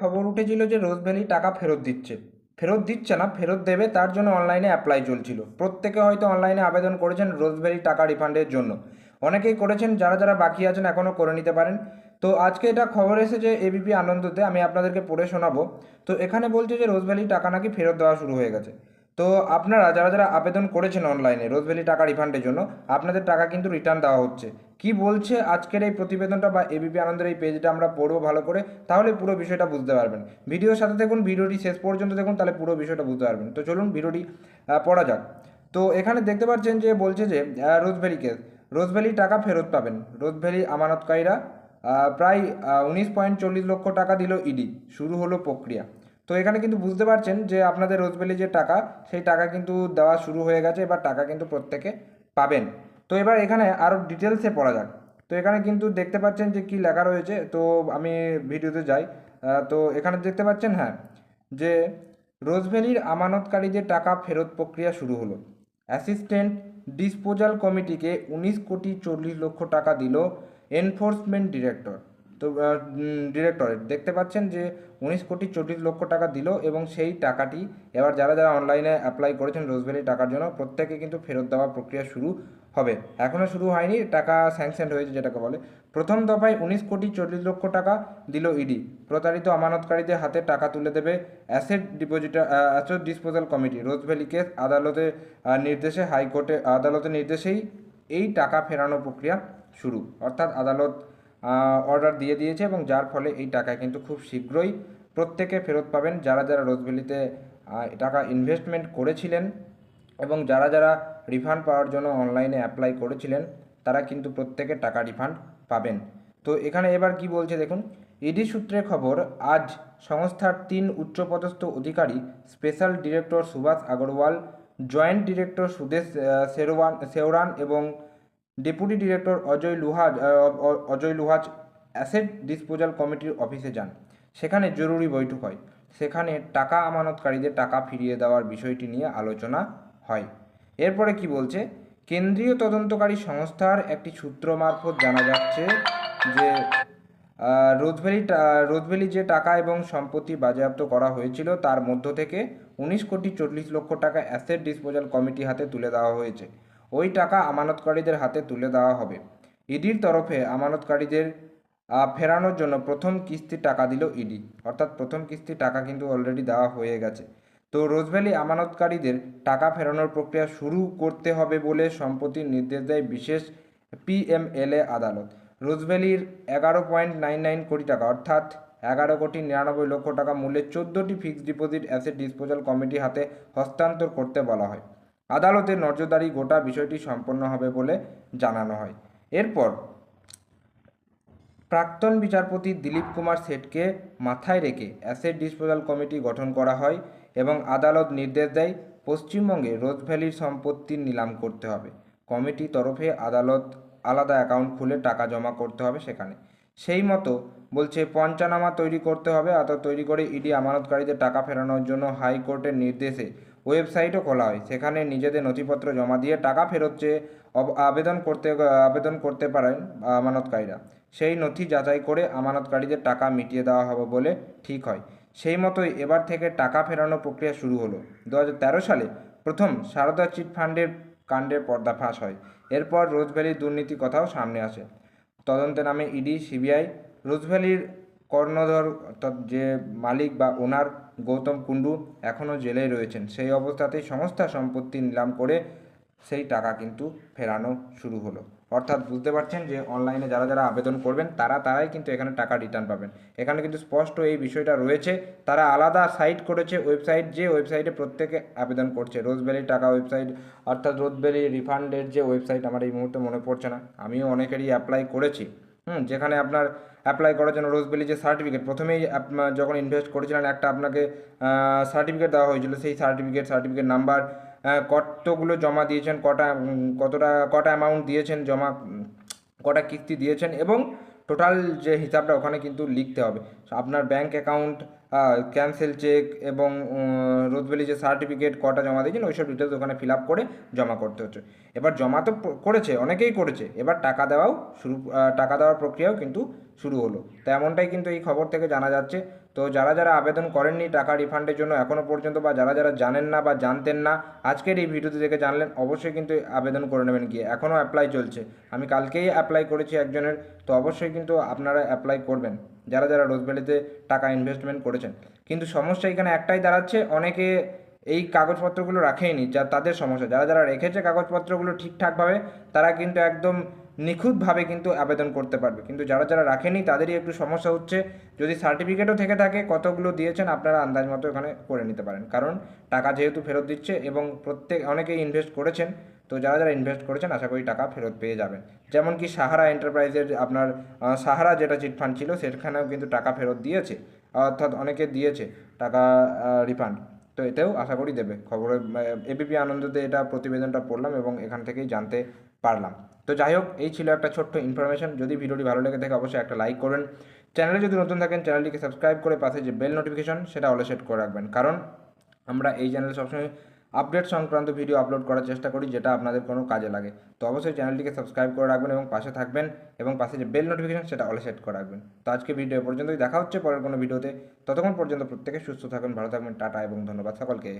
খবর উঠেছিল যে রোজ ভ্যালি টাকা ফেরত দিচ্ছে। ফেরত দিচ্ছে না, ফেরত দেবে তার জন্য অনলাইনে অ্যাপ্লাই চলছিল। প্রত্যেকে হয়তো অনলাইনে আবেদন করেছেন রোজ ভ্যালি টাকা রিফান্ডের জন্য। অনেকেই করেছেন, যারা যারা বাকি আছেন এখনও করে নিতে পারেন। তো আজকে এটা খবর এসেছে এবিপি আনন্দতে আমি আপনাদেরকে পড়ে শোনাবো। তো এখানে বলছে যে রোজ ভ্যালি টাকা নাকি ফেরত দেওয়া শুরু হয়ে গেছে। তো আপনারা যারা যারা আবেদন করেছেন অনলাইনে রোজ ভ্যালি টাকা রিফান্ডের জন্য, আপনাদের টাকা কিন্তু রিটার্ন দেওয়া হচ্ছে। কি বলছে আজকের এই প্রতিবেদনটা বা এবিপি আনন্দের এই পেজটা আমরা পড়ব ভালো করে, তাহলে পুরো বিষয়টা বুঝতে পারবেন। ভিডিওর সাথে দেখুন, ভিডিওটি শেষ পর্যন্ত দেখুন, তাহলে পুরো বিষয়টা বুঝতে পারবেন। তো চলুন ভিডিওটি পড়া যাক। তো এখানে দেখতে পাচ্ছেন যে বলছে যে রোজভ্যালি কেস রোজভ্যালি টাকা ফেরত পাবেন। রোজভ্যালি আমানতকারীরা প্রায় উনিশ পয়েন্ট চল্লিশ লক্ষ টাকা দিল ইডি। শুরু হলো প্রক্রিয়া। তো এখানে কিন্তু বুঝতে পারছেন যে আপনাদের রোজভ্যালি যে টাকা, সেই টাকা কিন্তু দেওয়া শুরু হয়ে গেছে, এবার টাকা কিন্তু প্রত্যেকে পাবেন। তো এবার এখানে আরও ডিটেলসে পড়া যাক। তো এখানে কিন্তু দেখতে পাচ্ছেন যে কি লেখা রয়েছে, তো আমি ভিডিওতে যাই। তো এখানে দেখতে পাচ্ছেন হ্যাঁ যে রোজভ্যালির আমানতকারীদের টাকা ফেরত প্রক্রিয়া শুরু হলো। অ্যাসিস্ট্যান্ট ডিসপোজাল কমিটিকে উনিশ কোটি চল্লিশ লক্ষ টাকা দিল এনফোর্সমেন্ট ডিরেক্টর। তো ডিরেক্টরেট দেখতে পাচ্ছেন যে উনিশ কোটি চল্লিশ লক্ষ টাকা দিল এবং সেই টাকাটি এবার যারা যারা অনলাইনে অ্যাপ্লাই করেছেন রোজভ্যালি টাকার জন্য, প্রত্যেকে কিন্তু ফেরত দেওয়ার প্রক্রিয়া শুরু হবে। এখনও শুরু হয়নি টাকা স্যাংশন হয়েছে যেটাকে বলে। প্রথম দফায় উনিশ কোটি চল্লিশ লক্ষ টাকা দিল ইডি প্রতারিত আমানতকারীদের হাতে টাকা তুলে দেবে asset depositor asset disposal committee. Rose Valley case আদালতে আহ, নির্দেশে হাইকোর্টে আদালতের নির্দেশেই এই টাকা ফেরানো প্রক্রিয়া শুরু। অর্থাৎ আদালত অর্ডার দিয়ে দিয়েছে এবং যার ফলে এই টাকা কিন্তু খুব শীঘ্রই প্রত্যেকে ফেরত পাবেন যারা যারা রোজভ্যালিতে টাকা ইনভেস্টমেন্ট করেছিলেন এবং যারা যারা রিফান্ড পাওয়ার জন্য অনলাইনে অ্যাপ্লাই করেছিলেন, তারা কিন্তু প্রত্যেকে টাকা রিফান্ড পাবেন। তো এখানে এবার কি বলছে দেখুন, ইডি সূত্রে খবর, আজ সংস্থার তিন উচ্চপদস্থ অধিকারী special director Subhash Agarwal joint director Sudesh Sherwan, Sheoran এবং deputy director Ajay Luhaj Ajay Luhaj asset disposal কমিটির অফিসে যান। সেখানে জরুরি বৈঠক হয়। সেখানে টাকা আমানতকারীদের টাকা ফিরিয়ে দেওয়ার বিষয়টি নিয়ে আলোচনা হয়। এরপরে কি বলছে? কেন্দ্রীয় তদন্তকারী সংস্থার একটি সূত্র মারফত জানা যাচ্ছে যে রোজভ্যালি রোজভ্যালি যে টাকা এবং সম্পত্তি বাজেয়াপ্ত করা হয়েছিল তার মধ্য থেকে উনিশ কোটি চল্লিশ লক্ষ টাকা অ্যাসেট ডিসপোজাল কমিটি হাতে তুলে দেওয়া হয়েছে। ওই টাকা আমানতকারীদের হাতে তুলে দেওয়া হবে। ইডির তরফে আমানতকারীদের ফেরানোর জন্য প্রথম কিস্তি টাকা দিল ইডি। অর্থাৎ প্রথম কিস্তি টাকা কিন্তু অলরেডি দেওয়া হয়ে গেছে। তো রোজভ্যালি আমানতকারীদের টাকা ফেরানোর প্রক্রিয়া শুরু করতে হবে বলে সম্প্রতি নির্দেশ দেয় বিশেষ পিএমএলএ আদালত। রোজভ্যালির এগারো পয়েন্ট নাইন নাইন কোটি টাকা, অর্থাৎ এগারো কোটি নিরানব্বই লক্ষ টাকা মূল্যের চোদ্দোটি fixed deposit asset disposal committee হাতে হস্তান্তর করতে বলা হয়। আদালতের নজরদারি গোটা বিষয়টি সম্পন্ন হবে বলে জানানো হয়। এরপর প্রাক্তন বিচারপতি দিলীপ কুমার শেঠকে মাথায় রেখে অ্যাসেট ডিসপোজাল কমিটি গঠন করা হয়। এবং আদালত নির্দেশ দেয়, পশ্চিমবঙ্গে রোজভ্যালির সম্পত্তির নিলাম করতে হবে। কমিটি তরফে আদালত আলাদা অ্যাকাউন্ট খুলে টাকা জমা করতে হবে সেখানে। সেই মতো বলছে, পঞ্চানামা তৈরি করতে হবে অর্থাৎ তৈরি করে ইডি আমানতকারীদের টাকা ফেরানোর জন্য হাইকোর্টের নির্দেশে ওয়েবসাইটও খোলা হয়। সেখানে নিজেদের নথিপত্র জমা দিয়ে টাকা ফেরত চেয়ে আবেদন করতে আবেদন করতে পারেন আমানতকারীরা, সেই নথি যাচাই করে আমানতকারীদের টাকা মিটিয়ে দেওয়া হবে বলে ঠিক হয়। সেই মতোই এবার থেকে টাকা ফেরানো প্রক্রিয়া শুরু হলো। দু হাজার তেরো সালে প্রথম সারদা চিট ফান্ডের কাণ্ডের পর্দাফাঁস হয়। এরপর রোজভ্যালির দুর্নীতি কথাও সামনে আসে। তদন্তে নামে ইডি, সিবিআই, রোজভ্যালির কর্ণধর অর্থাৎ যে মালিক বা ওনার গৌতম কুণ্ডু এখনও জেলেই রয়েছেন, সেই অবস্থাতেই সংস্থা সম্পত্তি নিলাম করে সেই টাকা কিন্তু ফেরানো শুরু হলো। অর্থাৎ বুঝতে পারছেন যে অনলাইনে যারা যারা আবেদন করবেন, তারা তারাই কিন্তু এখানে টাকা রিটার্ন পাবেন। এখানে কিন্তু স্পষ্ট এই বিষয়টা রয়েছে, তারা আলাদা সাইট করেছে ওয়েবসাইট যে ওয়েবসাইটে প্রত্যেকে আবেদন করছে। রোজবেলি টাকা ওয়েবসাইট অর্থাৎ রোজবেলি রিফান্ডের যে ওয়েবসাইট আমার এই মুহূর্তে মনে পড়ছে না। আমিও অনেকেরই অ্যাপ্লাই করেছি। হুম, যেখানে আপনার অ্যাপ্লাই করার জন্য রোজবেলি যে সার্টিফিকেট প্রথমেই যখন ইনভেস্ট করেছিলেন, একটা আপনাকে সার্টিফিকেট দেওয়া হয়েছিল। সেই সার্টিফিকেট সার্টিফিকেট নাম্বার কতগুলো জমা দিয়েছেন, কটা কতটা, কটা অ্যামাউন্ট দিয়েছেন, জমা, কটা কিস্তি দিয়েছেন এবং টোটাল যে হিসাবটা ওখানে কিন্তু লিখতে হবে। আপনার ব্যাংক অ্যাকাউন্ট ক্যান্সেল চেক এবং রোজভ্যালি যে সার্টিফিকেট কটা জমা দিয়েছেন, ওইসব ডিটেলস ওখানে ফিল আপ করে জমা করতে হচ্ছে। এবার জমা তো করেছে, অনেকেই করেছে। এবার টাকা দেওয়াও শুরু টাকা দেওয়ার প্রক্রিয়াও কিন্তু শুরু হলো। তো এমনটাই কিন্তু এই খবর থেকে জানা যাচ্ছে। তো যারা যারা আবেদন করেননি টাকা রিফান্ডের জন্য এখনও পর্যন্ত বা যারা যারা জানেন না বা জানতেন না, আজকের এই ভিডিওতে দেখে জানলেন, অবশ্যই কিন্তু আবেদন করে নেবেন গিয়ে। এখনও অ্যাপ্লাই চলছে। আমি কালকেই অ্যাপ্লাই করেছি একজনের, তো অবশ্যই কিন্তু আপনারা অ্যাপ্লাই করবেন। যারা যারা রোজভ্যালিতে টাকা ইনভেস্টমেন্ট করেছেন। কিন্তু সমস্যা এখানে একটাই দাঁড়াচ্ছে, অনেকে এই কাগজপত্রগুলো রাখেইনি, যা তাদের সমস্যা। যারা যারা রেখেছে কাগজপত্রগুলো ঠিকঠাকভাবে, তারা কিন্তু একদম নিখুঁতভাবে কিন্তু আবেদন করতে পারবে। কিন্তু যারা যারা রাখেনি, তাদেরই একটু সমস্যা হচ্ছে, যদি সার্টিফিকেটও থেকে থাকে, কতগুলো দিয়েছেন আপনারা আন্দাজ মতো এখানে করে নিতে পারেন। কারণ টাকা যেহেতু ফেরত দিচ্ছে এবং প্রত্যেক, অনেকেই ইনভেস্ট করেছেন, তো যারা যারা ইনভেস্ট করেছেন, আশা করি টাকা ফেরত পেয়ে যাবেন। যেমন কি সাহারা এন্টারপ্রাইজের আপনার সাহারা যেটা চিটফান্ড ছিল, সেখানেও কিন্তু টাকা ফেরত দিয়েছে, অর্থাৎ অনেকে দিয়েছে টাকা রিফান্ড তো এতেও আশা করি দেবে। খবরে এবিপি আনন্দতে এটা প্রতিবেদনটা পড়লাম এবং এখান থেকেই জানতে পারলাম। তো যাই হোক এই ছিল একটা ছোট্ট ইনফরমেশন যদি ভিডিওটি ভালো লেগে থাকে, অবশ্যই একটা লাইক করবেন চ্যানেলে যদি নতুন থাকেন চ্যানেলটিকে সাবস্ক্রাইব করে পাশে যে বেল নোটিফিকেশন সেটা অলে সেট করে রাখবেন। কারণ আমরা এই চ্যানেলে সবসময় আপডেট সংক্রান্ত ভিডিও আপলোড করার চেষ্টা করি, যেটা আপনাদের কোনো কাজে লাগে। তো অবশ্যই চ্যানেলটিকে সাবস্ক্রাইব করে রাখবেন এবং পাশে থাকবেন এবং পাশে যে বেল নোটিফিকেশন সেটা অলে সেট করে রাখবেন। তো আজকে ভিডিও পর্যন্তই। দেখা হচ্ছে পরের কোনো ভিডিওতে ততক্ষণ পর্যন্ত প্রত্যেকে সুস্থ থাকবেন ভালো থাকবেন টাটা এবং ধন্যবাদ সকলকে।